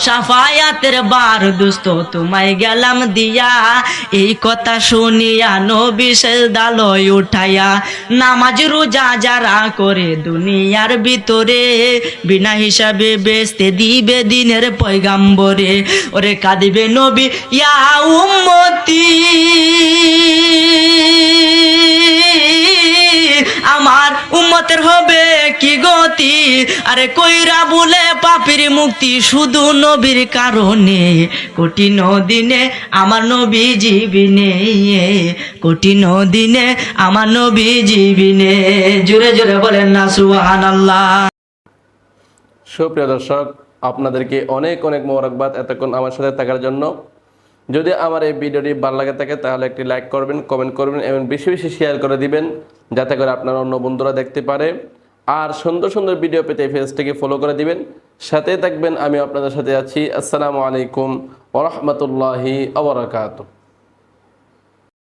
সাফায়াতের বার দুস্ত, তোমায় গেলাম দিয়া। এই কথা শুনিয়া নবী দালয় উঠাইয়া, নামাজ রোজা যারা করে দুনিয়ার ভিতরে, বিনা হিসাবে বেচতে দিবে দিনের পয়গাম্বরে। ওরে কাঁদিবে নবী, ইয়া উম্মতি। আমার উম্মতের হবে কি গতি? আরে কইরা বলে পাপির মুক্তি শুধু নবীর কারণে। কঠিন দিনে আমার নবী জীবিনে কঠিন দিনে আমার নবী জীবিনে জোরে জোরে বলেন না, সুবহানাল্লাহ। সুপ্রিয় দর্শক, আপনাদেরকে অনেক অনেক মোবারকবাদ এতক্ষণ আমার সাথে থাকার জন্য। যদি আমার এই ভিডিওটি ভালো লাগে থাকে, তাহলে একটি লাইক করবেন, কমেন্ট করবেন এবং বেশি বেশি শেয়ার করে দিবেন, যাতে করে আপনার অন্য বন্ধুরা দেখতে পারে। আর সুন্দর সুন্দর ভিডিও পেতে ফেসটিকে ফলো করে দিবেন। সাথে থাকবেন আমি আপনাদের সাথে আছি। আসসালামু আলাইকুম ওরহমতুল্লাহি আবরাকাত